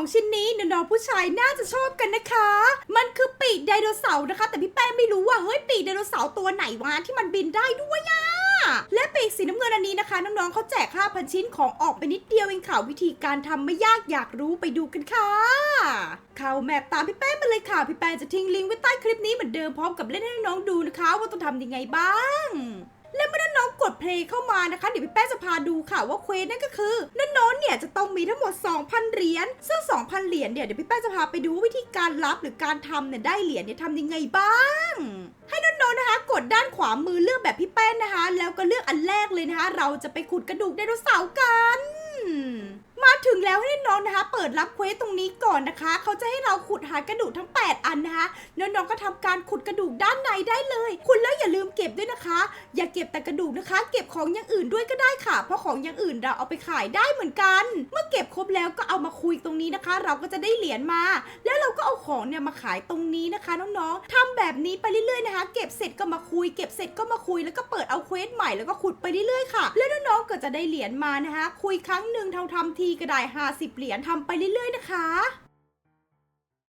ของชิ้นนี้น้องๆผู้ชายน่าจะชอบกันนะคะ มันคือปีกไดโนเสาร์นะคะ แต่พี่แป้งไม่รู้ว่าเฮ้ยปีกไดโนเสาร์ตัวไหนวะที่มันบินได้ด้วยอะและปีกสีน้ำเงินอันนี้นะคะ น้องๆเขาแจก 5,000 ชิ้นของออกไปนิดเดียวเองค่ะวิธีการทำไม่ยากอยากรู้ไปดูกันค่ะ เข้าแมปตามพี่แป้งไปเลยค่ะ พี่แป้งจะทิ้งลิงก์ไว้ใต้คลิปนี้เหมือนเดิมพร้อมกับเล่นให้น้องๆดูนะคะ ว่าต้องทำยังไงบ้าง และเมื่อน้องๆกดเพลงเข้ามานะคะ เดี๋ยวพี่แป้จะพาดูค่ะว่าเควสนั่นก็คือน้องๆเนี่ยจะต้องมีทั้งหมด 2,000 เหรียญซึ่ง 2,000 เหรียญเนี่ยเดี๋ยวพี่แป้จะพาไปดูวิธีการรับหรือการทำเนี่ยได้เหรียญเนี่ยทำยังไงบ้าง ให้น้องๆนะคะ กดด้านขวามือเลือกแบบพี่แป้นนะคะ แล้วก็เลือกอันแรกเลยนะคะ เราจะไปขุดกระดูกไดโนเสาร์กัน มาถึงแล้วให้น้องนะคะ เปิดรับเควสตรงนี้ก่อนนะคะ เขาจะให้เราขุดหากระดูกทั้ง 8 อันนะคะน้องๆก็ทำการขุดกระดูกด้านในได้เลย คุณแล้วอย่าลืมเก็บด้วยนะคะ อย่าเก็บแต่กระดูกนะคะ เก็บของอย่างอื่นด้วยก็ได้ค่ะ เพราะของอย่างอื่นเราเอาไปขายได้เหมือนกัน เมื่อเก็บครบแล้วก็เอามาคุยตรงนี้นะคะ เราก็จะได้เหรียญมา แล้วเราก็เอาของเนี่ยมาขายตรงนี้นะคะน้องๆทำแบบนี้ไปเรื่อยๆนะคะ เก็บเสร็จก็มาคุย เก็บเสร็จก็มาคุยแล้วก็เปิดเอาเควสใหม่แล้วก็ขุดไปเรื่อยๆค่ะ แล้วน้องๆก็จะได้เหรียญมานะคะ คุยครั้งหนึ่งเท่าทำทีก็ได้ 50 เหรียญทำไปเรื่อยๆนะคะ